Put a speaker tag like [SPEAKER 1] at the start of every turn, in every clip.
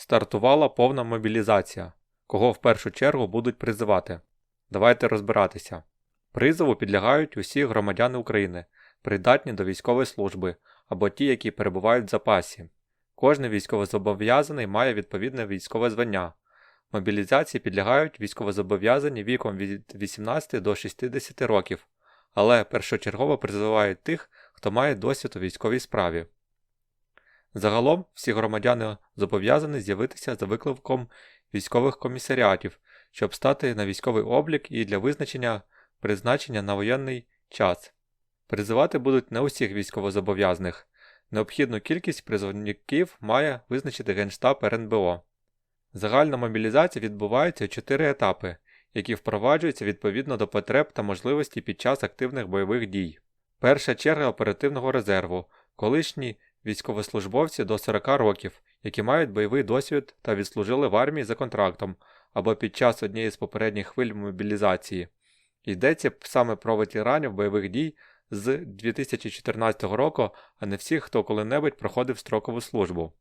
[SPEAKER 1] Стартувала повна мобілізація. Кого в першу чергу будуть призивати? Давайте розбиратися. Призову підлягають усі громадяни України, придатні до військової служби або ті, які перебувають в запасі. Кожний військовозобов'язаний має відповідне військове звання. Мобілізації підлягають військовозобов'язані віком від 18 до 60 років, але першочергово призивають тих, хто має досвід у військовій справі. Загалом всі громадяни зобов'язані з'явитися за викликом військових комісаріатів, щоб стати на військовий облік і для визначення призначення на воєнний час. Призивати будуть не усіх військовозобов'язаних. Необхідну кількість призовників має визначити Генштаб РНБО. Загальна мобілізація відбувається у чотири етапи, які впроваджуються відповідно до потреб та можливостей під час активних бойових дій. Перша черга оперативного резерву, колишні військовослужбовці до 40 років, які мають бойовий досвід та відслужили в армії за контрактом або під час однієї з попередніх хвиль мобілізації. Йдеться саме про ветеранів бойових дій з 2014 року, а не всіх, хто коли-небудь проходив строкову службу.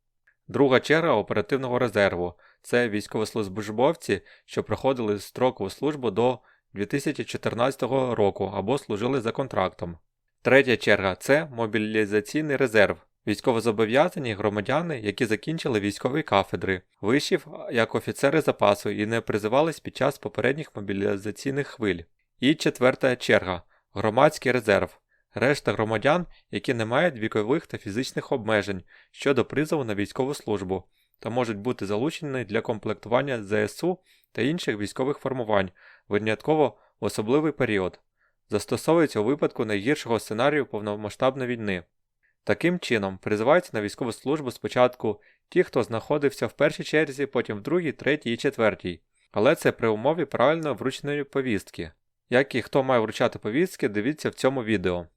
[SPEAKER 1] Друга черга оперативного резерву це військовослужбовці, що проходили строкову службу до 2014 року або служили за контрактом. Третя черга це мобілізаційний резерв. Військовозобов'язані громадяни, які закінчили військові кафедри, вишів як офіцери запасу і не призивались під час попередніх мобілізаційних хвиль. І четверта черга громадський резерв. Решта громадян, які не мають вікових та фізичних обмежень щодо призову на військову службу, та можуть бути залучені для комплектування ЗСУ та інших військових формувань винятково в особливий період, застосовується у випадку найгіршого сценарію повномасштабної війни. Таким чином, призиваються на військову службу спочатку ті, хто знаходився в першій черзі, потім в другій, третій і четвертій, але це при умові правильно врученої повістки. Як і хто має вручати повістки, дивіться в цьому відео.